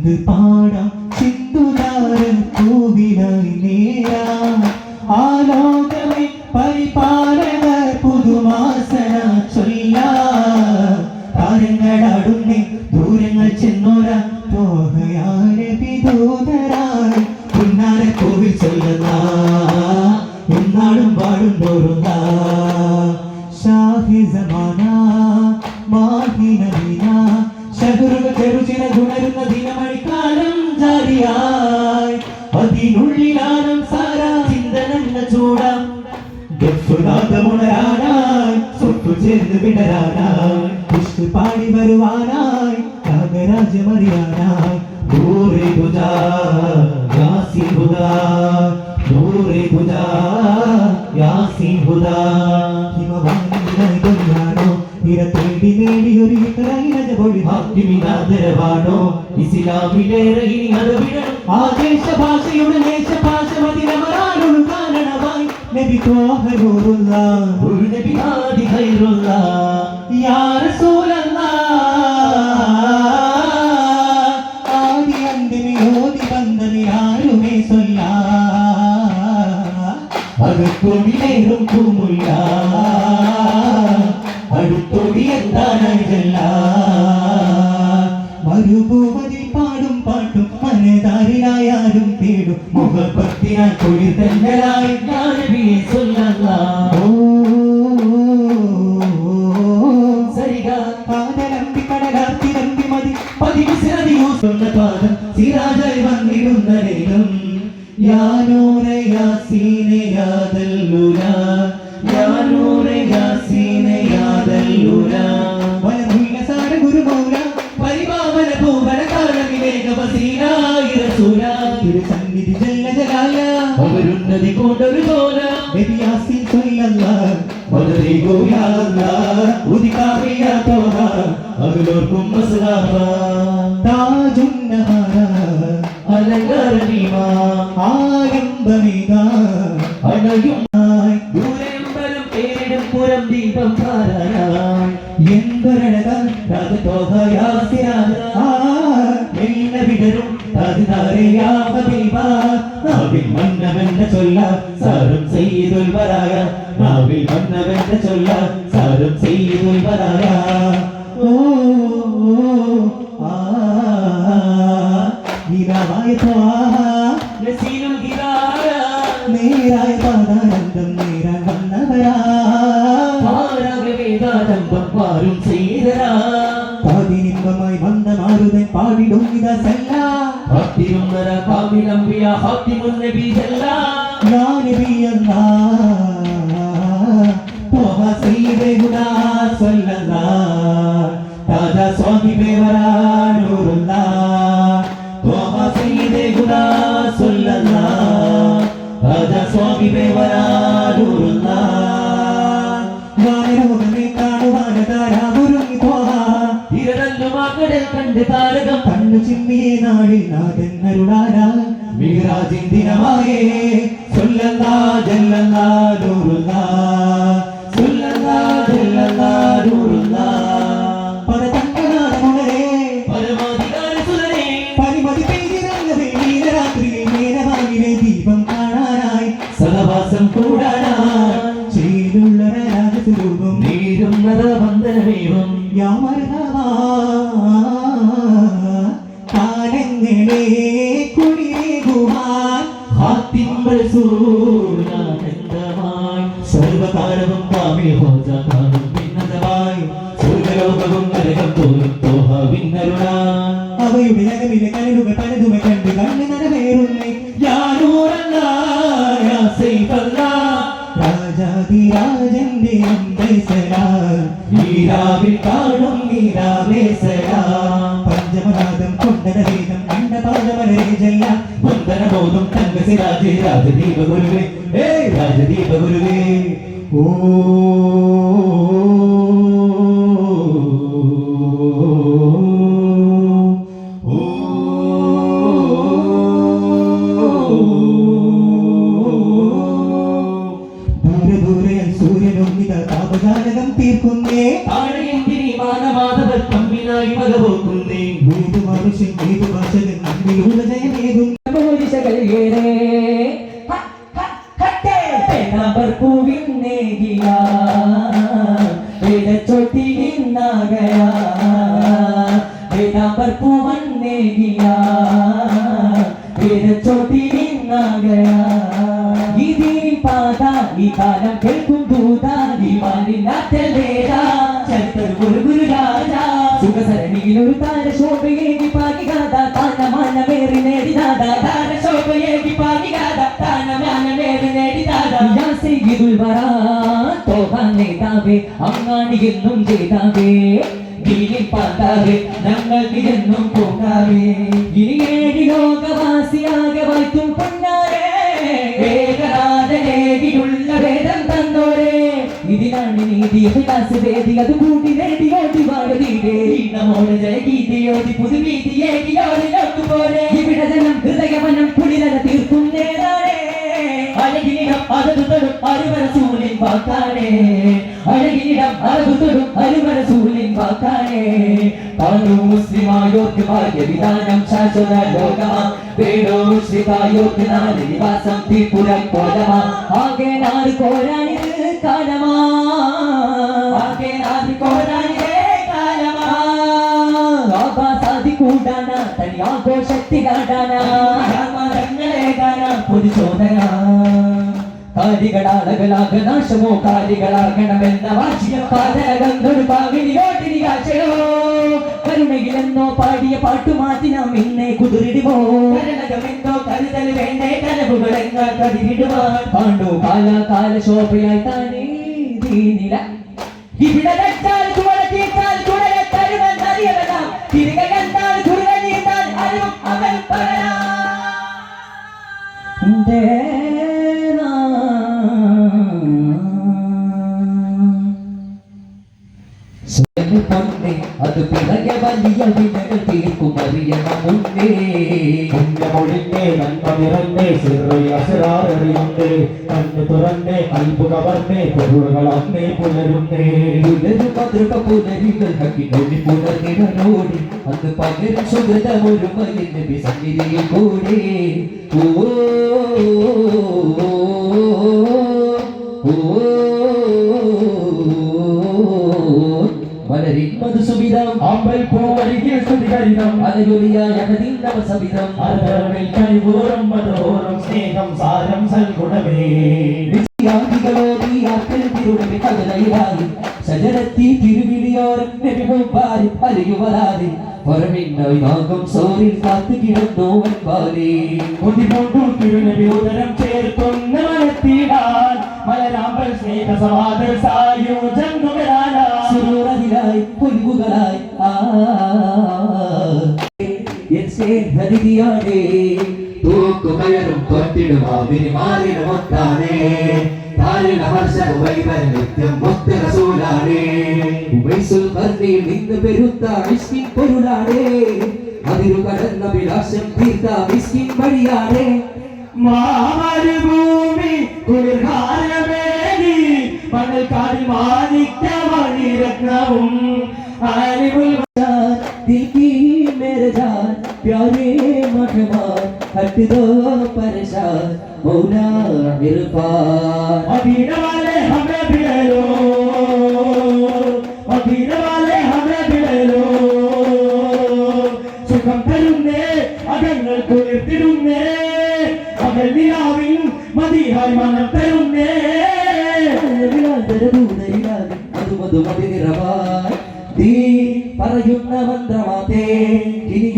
എന്ത് പാടാം. ചേർന്ന് വിടരാനായി പാടി വരുവാനായി. രാഗരാജ്യമറിയാനായി ദൂരെ ഗുജാ യാസി ഹുദാ ദൂരെ യാസി തേടി ഇസ്ലാമിലേറെ ഇനി അത് വിടണം. ആദേശ ഭാഷയുടെ ദേശഭാഷ മതിരമറാനൊരു நபி தோஹருல்லா உள் நபி ஆதி ஹைருல்லா யா ரசூலல்லா ஆதி அந்தினி ஓதி வந்தது யாருமே சொல்லா அடுத்தொடி நேரும் பூமுல்லா அடுத்தொடி எத்தான இதெல்லாம் மறுபூவ പാട്ടും മനതാരിലായാലും തേടും മുഖപ്പത്തിനായി കുളിർ തന്നലായി ഞാനബിയെ പാദലമ്പി കടലാർത്തി റസൂല തിരുസന്നിധി ജല്ല ജലാല. അവരുന്നതി കൊണ്ടൊരു തോല നബി യാസീൻ സ്വല്ലല്ലാഹ് വദരിഗോ യാ അല്ലാഹ് ഉദികാറിയ തോഹ അകലോർക്കും മസ്ലാഹ താജുൻ നഹാര ആരംഭമിക അണയുമായി ദൂരമ്പലം ചെയ്തുൽ വരായ வண்ணவென்று சொல்ல ചൊല്ല ത്വാഹ നസീലുൽ ഗിരാര നേരായ പാദാനന്ദം നേരാൻ വന്നവരാ. പാരകവേദാനന്ദം പാരും ചെയ്തരാ. പാതിനിമ്പമായി വന്ന മാരുതൻ പാടിടും ഇത സല്ല. ഭക്തിയുന്നര കാമിലംബിയ ഹാത്തിമുൻ നബി ജല്ല. യാ കണ്ട് താരകം കണ്ണു ചിമ്മിയെ നാടിൽ നാഥൻ അരുളാരാ. മിഹ്റാജിൻ ദിനമായേ. സല്ലല്ലാ ജല്ലല്ലാ റസൂലാനന്ദമായി സർവകാലവും കാമിൽ ഹോജ കാണും ഭിന്നതമായി സ്വർഗലോകവും നരകം തോന്നും തോഹ ഭിന്നരുണ അവയുടെ നരവിലെ കരടുകൾ പലതുമ കണ്ട് കണ്ണ് നരവേറുന്നേ യാനൂറല്ല യാ സൈഫല്ല. രാജാതിരാജന്റെ നീരാവിൽ കാണും നീരാവേസല പഞ്ചമനാദം കൊണ്ടനവേദം കണ്ടപാദമലരെ തങ്കസി തങ്കസിരാജേ രാജദീപ ഗുരുവേ ഏ രാജദീപ ഗുരുവേ ഓ. തോഹാൻ നേതാവേ അങ്ങാടി എന്നും ചെയ്താവേ. ഗിരി പാതാവേ വേദം തന്നോരേ. ഇതിനാണ് നീതി വിലാസ് വേദി അത് കൂട്ടി നേടി ഓടി വാഴതീരേ നമ്മോട് ജയഗീതിയോടി പുതുവീതിയേകിയോടി പോലെ ഇവിടെ ഹൃദയമനം തീർക്കും. അഴകിനിടം അഴകുതടും അരുവരസൂലിൻ വാക്കാണേ. അഴകിനിടം അഴകുതടും അരുവരസൂലിൻ വാക്കാണേ. പാടു മുസ്ലിമായോർക്ക് ഭാഗ്യവിധാനം ശാശ്വത ലോകമാ. വേടോ മുസ്ലിമായോർക്ക് നാല് നിവാസം തീപ്പുരം കോലമാ. ആകെ നാല് കോരാനിത് കാലമാ. ആകെ നാല് കോരാനിതേ കാലമാ. ആഭാസാദി കൂടാന തനി ആഘോഷത്തിലാടാന മരങ്ങളെ കാണാ പൊതുചോദന കാലികളാളകളാക നാശമോ കാലികളാകണമെന്ന വാശിയ പാതകങ്ങളൊരു പാവിനിയോട്ടിനി കാശയോ കരുണയിലെന്നോ പാടിയ പാട്ടുമാറ്റി നാം ഇന്നെ കുതിരിടുമോ? കരണകമെന്നോ കരുതൽ വേണ്ടേ കനവുകളെന്ന കതിരിടുവാൻ? പാണ്ടു കാല കാല ശോഭയായി താനേ ദീനില ഇവിടെ വെച്ചാൽ ചുവട തീർത്താൽ ചുടലെ തരുമെന്നറിയവനാം. തിരികെ കണ്ടാൽ ചുരുള നീന്താൻ അറിവും അവൻ പറയാം தன்னே அது பிறக வலிய வினகள் தீர்க்கும் அறியன முன்னே. புண்ணிய மொழிந்தே நன்ம நிறந்தே சிறுவை அசுரார் அறியுந்தே. கண்ணு துறந்தே அன்பு கவர்ந்தே பொருள்களே புலருந்தே. புலரு மதுரக புலரிகள் ஹக்கி நொழி புலர்நிடனோடி அந்த பகிரும் சுகிருத ஒருமையின் சந்நிதியில் கூடே. ஓ പൂവരികിൽ സ്തുതികരിതം അലയൊലിയായ നവസവിധം അരവിൽ കഴിവോറും മതോറും സ്നേഹം സാരം സൽഗുണമേ. സജനത്തി തിരുവിളിയോരം നെടുമ്പാരി അലിയുവരാതി പുറമിന്നായി നാഗം സോറിൽ കാത്തു കിടന്നോവൻ പാലേ. കൊതികൊണ്ടു തിരുനബിയോദരം ചേർക്കുന്ന മനത്തിടാൻ മലരാമ്പൽ സ്നേഹ സമാദർ സായുജം നുകരാനാ സുരൂറതിലായി പൊലിവുകളായി ഹരിയാനേ തൂക്കുകയറും കൊത്തിടും അവന് മാറിന് മൊത്താനേ താലിന ഹർഷ വൈവൻ നിത്യം മൊത്ത റസൂലാണേ ഉമൈസുൽ ഖർണിയിൽ നിന്ന് പെരുത്ത മിസ്കിൻ പൊരുളാണേ അതിരു കടന്ന വിലാസം തീർത്ത മിസ്കിൻ വഴിയാണേ മാമരുഭൂമി കുളിർഹാരമേനി മണൽക്കാടി മാനിക്ക മണിരത്നവും അറിവുൽ प्यारे महमान हट दो परेशान मौला इरफान मदीना वाले हमें भी ले लो मदीना वाले हमें भी ले लो സുഖം തരുന്നേ അകങ്ങൾ കുളിർത്തിടുന്നേ അകൽ നിലാവിൻ മതിയായി മനം തരുന്നേ അത് മധു മതിനിറവാൻ തീ പറയുന്ന മന്ത്രമാതേ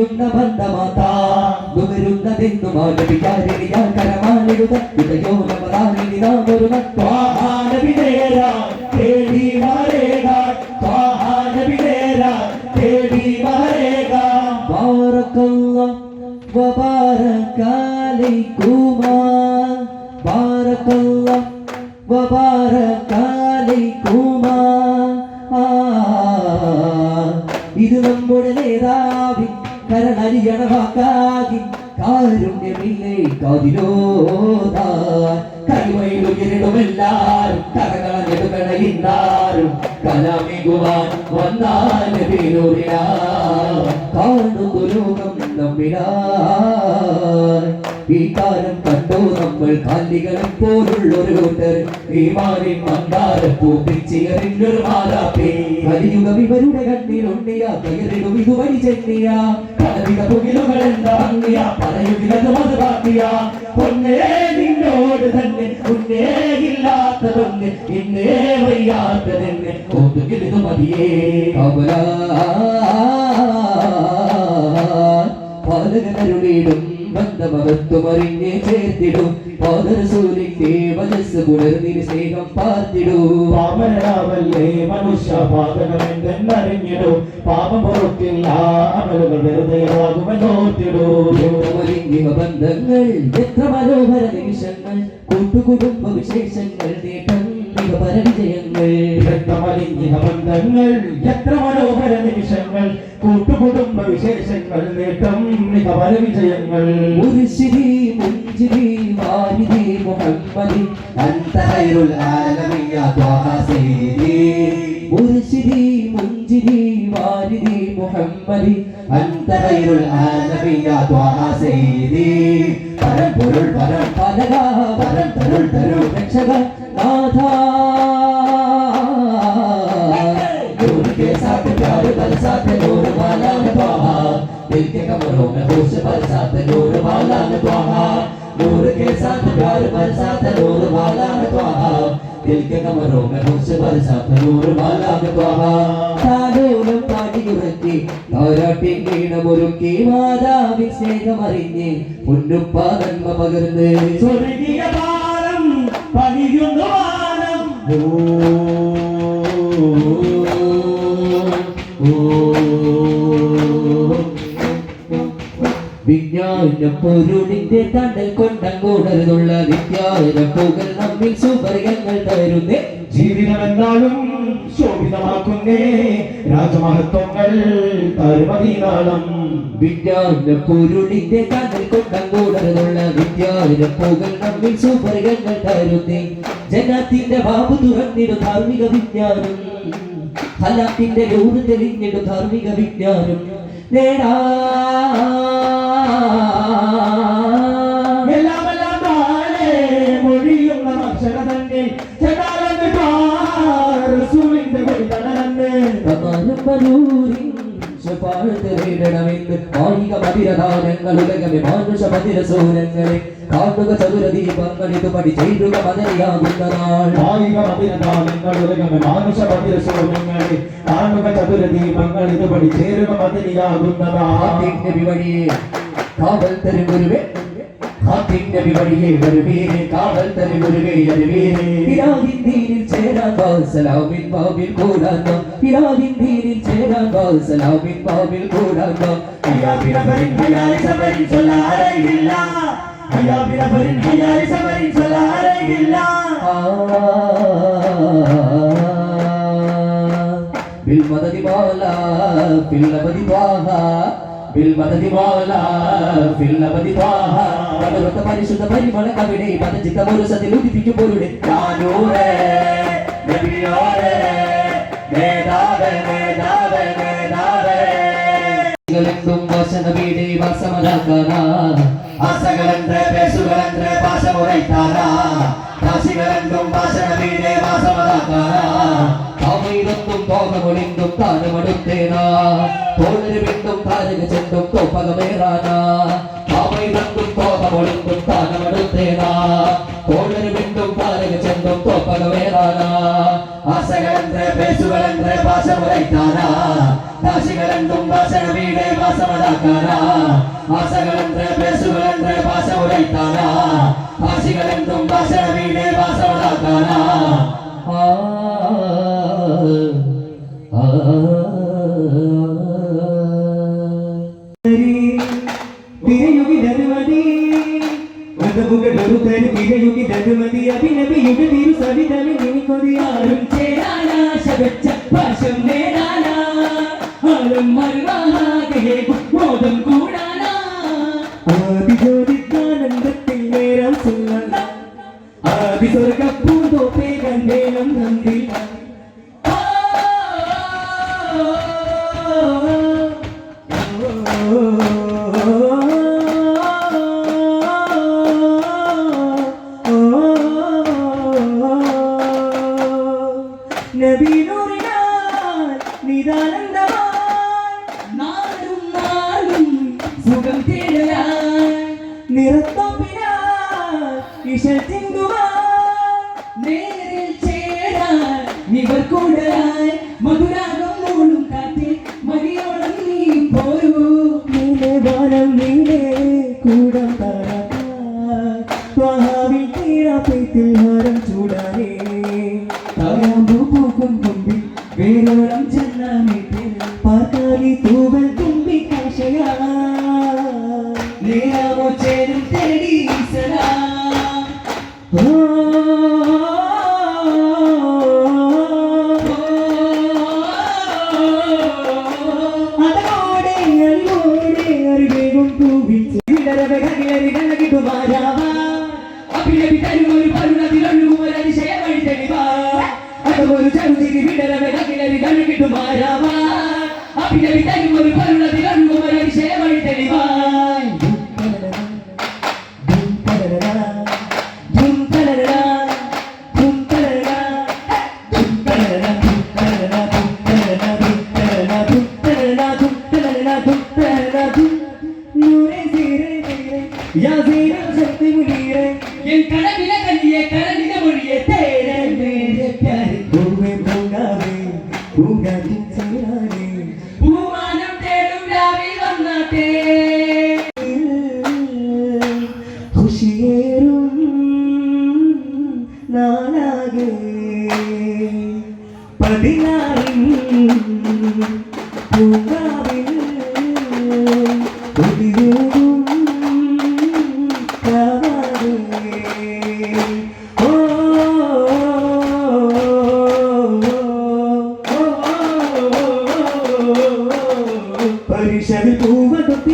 ചെയ്യുന്ന ബന്ധമാതാ. നുകരുന്നതെന്നും ആലപിക്കാരിയാ കരമാലിരുത ഇതയോ നവതാരിണി നാം ഒരു നത്വാഹാനവിനേരാ തേടി മറേകാ. ത്വാഹാനവിനേരാ തേടി മറേകാ. ബാറക്കല്ല വബാരകാലിക്കുമാ ബാറക്കല്ല വബാരകാലിക്കുമാ ഇത് നമ്മുടെ നേതാവിൻ കരണരിയണ വാക്കാകി കാരുണ്യമില്ലേ കാതിലോതാ കൈവയിലുയരിടുമെല്ലാരും കരകളഞ്ഞെടുക്കണയിന്നാരും കലാമികുവാൻ വന്നാൽ കാണുന്നു ലോകം നമ്മിലാ. ഈ കാലം കണ്ടോ നമ്മൾ കാലികളെ പോലുള്ളൊരു കൂട്ടർ. ഈ മാറി മന്ദാരപ്പൂ പിച്ചിയറിഞ്ഞൊരു മാതാപ്പേ കലിയുഗം ഇവരുടെ കണ്ണിലുണ്ടിയ കയറിടും ഇതുവഴി ചെന്നിയ. പലവിധ പുകിലുകൾ എന്താ പറയുകിലത് മത് ബാക്കിയ പൊന്നേ നിന്നോട് തന്നെ മുന്നേ ഇല്ലാത്തതൊന്ന് ഇന്നേ വയ്യാത്തതെന്ന് ഒന്നുകിലിത് മതിയേ. കമലാ പാലകനരുളിടും ബന്ധമകത്തുമറിഞ്ഞ് ചേർത്തിടും. പാദരസൂലിന്റെ മനസ്സ് പുലർന്നിന് സ്നേഹം പാർത്തിടൂ. പാപരാവല്ലേ മനുഷ്യ പാതകമെന്തെന്നറിഞ്ഞിടൂ പാപം പുറത്തില്ല അമലുകൾ വെറുതെ ആകുമെന്നോർത്തിടൂ ലിംഗിക ബന്ധങ്ങൾ എത്ര മനോഹര നിമിഷങ്ങൾ കൂട്ടുകുടുംബ വിശേഷങ്ങൾ അഭിഷേക പരവിജയങ്ങൾ രക്തമലിഞ്ഞ ബന്ധങ്ങൾ എത്ര മനോഹര നിമിഷങ്ങൾ കൂട്ടുകുടുംബ വിശേഷങ്ങൾ നേട്ടം മിക പരവിജയങ്ങൾ ഒരു ശിരി മുഞ്ചിരി വാരിതി മുഹമ്മദി അന്തഹൈറുൽ ആലമിയ ത്വാഹ സീരി ഒരു ശിരി മുഞ്ചിരി വാരിതി മുഹമ്മദി അന്തഹൈറുൽ ആലമിയ ത്വാഹ സീരി പരം പൊരുൾ പരം പലക പരം തരുൾ തരുൾ രക്ഷക നാഥ नूर के साथ प्यार बरसात नूर वाला ने त्वाहा दिल के कमरों में होश बरसात नूर वाला ने त्वाहा नूर के साथ प्यार बरसात नूर वाला ने त्वाहा दिल के कमरों में होश बरसात नूर वाला ने त्वाहा താലോലം പാടിയുറക്കി താരാട്ടിൻ ഈണമൊരുക്കി മാതാവിൻ സ്നേഹമറിഞ്ഞ് പൊന്നുപ്പ നന്മ പകർന്ന് സ്വർഗീയ താരം പണിയുന്നു വാനം വിജ്ഞാനം പൊരുളിന്റെ തണ്ടൽ കൊണ്ടങ്ങോടരുന്നുള്ള വിദ്യാന പുകൾ നമ്മിൽ സുപരികങ്ങൾ തരുന്നേ. ജീവിതം എന്നാലും ശോഭിതമാക്കുന്നേ. രാജമഹത്വങ്ങൾ തരുമതിനാളം വിദ്യാവിന്റെ പൊരുളിന്റെ കൊണ്ടം കൂടുതലുള്ള വിദ്യാർത്ഥിന്റെ പുകൾ നമ്മിൽ സുപരികങ്ങൾ തരുന്നേ. ജനത്തിന്റെ ബാബു തുറന്നിടു ധാർമ്മിക വിജ്ഞാനം. ഫലത്തിന്റെ രൂപ തെളിഞ്ഞിടു ധാർമ്മിക വിജ്ഞാനം. നേടാ. ണെന്ന് മായിക മതിരദാനങ്ങൾ ഉലകമെ മാനുഷ മതിരസൂരങ്ങളെ കാണുക ചതുര ദീപങ്ങൾ ഇതുപടി ചെയ്യുക മതയാകുന്ന നാൾ കായിക ചേരുക കാത്തിന്റെ വിവഴിയെ കാവൽ തരും ഗുരുവേ കാത്തിന്റെ വിവഴിയെ വരുവീരെ കാവൽ തരും ഗുരുവേ വരുവീരെ പിതാവിൻ ദീനിൽ ചേരാൻ സലാമിൻ ബാബിൽ കൂടാൻ പിതാവിൻ ദീനിൽ ചേരാൻ സലാമിൻ ബാബിൽ കൂടാൻ അയ്യാ പിറവരിൻ ഹയാലി സബരിൻ ചൊല്ലാറയില്ല അയ്യാ പിറവരിൻ ഹയാലി സബരിൻ ചൊല്ലാറയില്ല بالمدد مولا في الأبد طه بالمدد مولا في الأبد طه പലവൃത്ത പരിശുദ്ധ പരിമള കവിടെ പദചിത്തമൊരു സതിൽ ഉദിപ്പിക്കുമ്പോഴുടെ ഞാനൂറേ നബിയോരേ നേതാവേ നേതാവേ നേതാവേ ും വസനവീടെ വസമലാക്കാന ആസകളെന്ത്രേ പേസുകളെന്ത്രേ പാശമുറൈത്താരാ താമയിലൊന്നും തോകമൊളിന്തും താനമടുത്തേനാ തോളരു വിണ്ടും താരക ചെണ്ടും തോപ്പകമേറാനാ താമയിലൊന്നും തോകമൊളിന്തും താനമടുത്തേനാ തോളരു വിണ്ടും താരക ചെണ്ടും തോപ്പകമേറാനാ ആസകളെന്ത്രേ പേസുകളെന്ത്രേ പാശമുറൈത്താരാ രാശികളെന്തും ഭാഷണ വീടേ വാസമതാക്കാരാ ആസകളെന്ത്രേ പേസുകളെന്ത്രേ പാശമുറൈത്താരാ രാശികളെന്തും ഭാഷണ വീടേ ആ അഭിനബിയുടെ തിരു സവിതമി നിനിക്കൊതിയാരും ചേരാനാശ വെച്ച നിരാനന്ദമായി നാടും നാളും ഇഷൽ തിങ്കുവാൻ முடிகிறேன் என் கனவில கண்ணிய கனவில மொழியே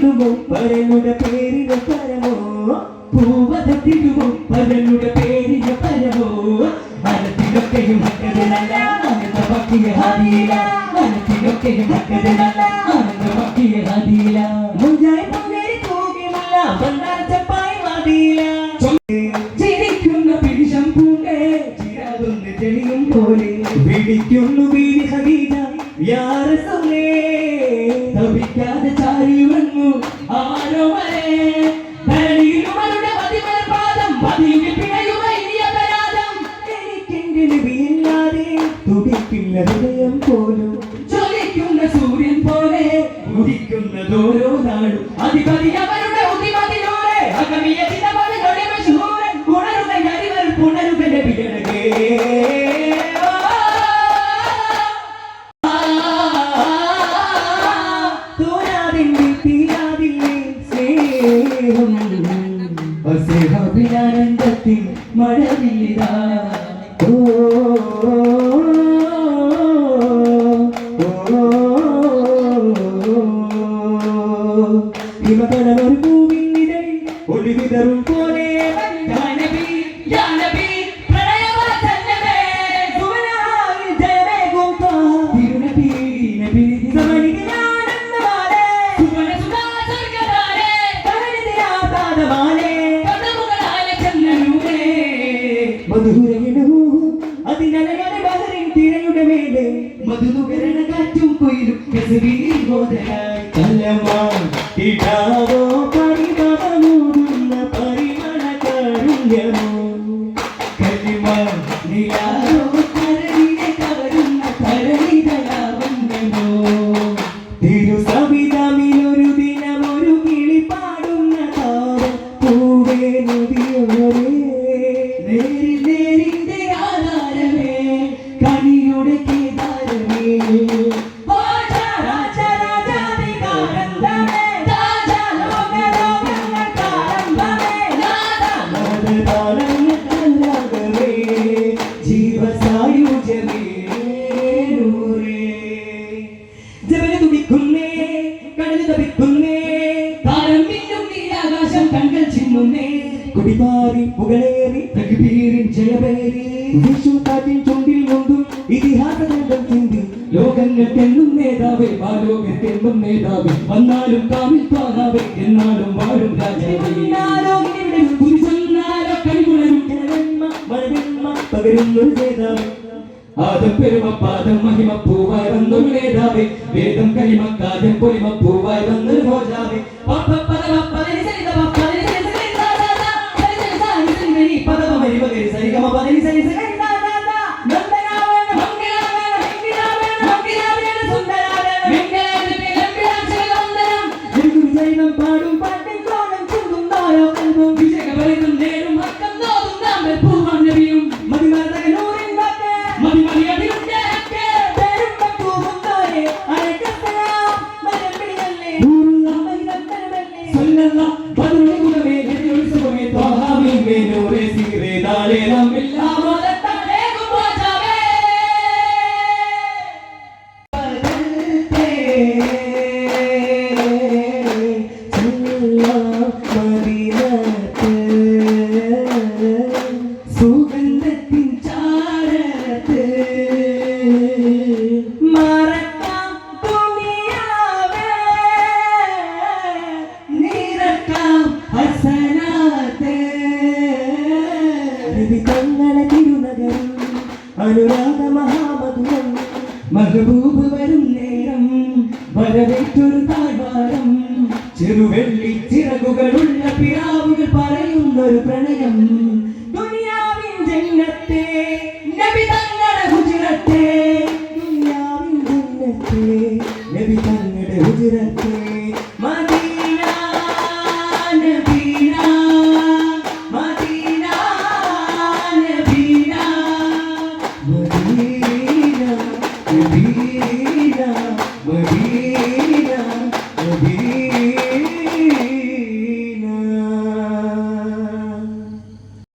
പരനുടത്തിടുമോ പരനുടെ പേരിന പരമോ? പൂവതത്തിടുമോ പരനുടെ പേരിന പരമോ? മനസ്സിലൊക്കെയും ഭക്തനല്ല ഭക്തിയ ഹരിയില മനസ്സിലൊക്കെയും ഭക്തനല്ല ഭക്തിയ ഹരിയില నీకున్నదో నాడు. అది വന്നാലും വരും ആദം പെരുമ പാദം മഹിമ പൂവായി വന്നൊരു വേദാവേ. വേദം കരിമ കാര്യം പൊലിമ പൂവായി വന്നൊരു പരമ പരനി മഹബൂബ് വരും നേരം വരവേറ്റൊരു താഴ്വാരം. ചെറുവെള്ളി ചിറകുകളുള്ള പിരാവുകൾ പറയുന്നൊരു പ്രണയം.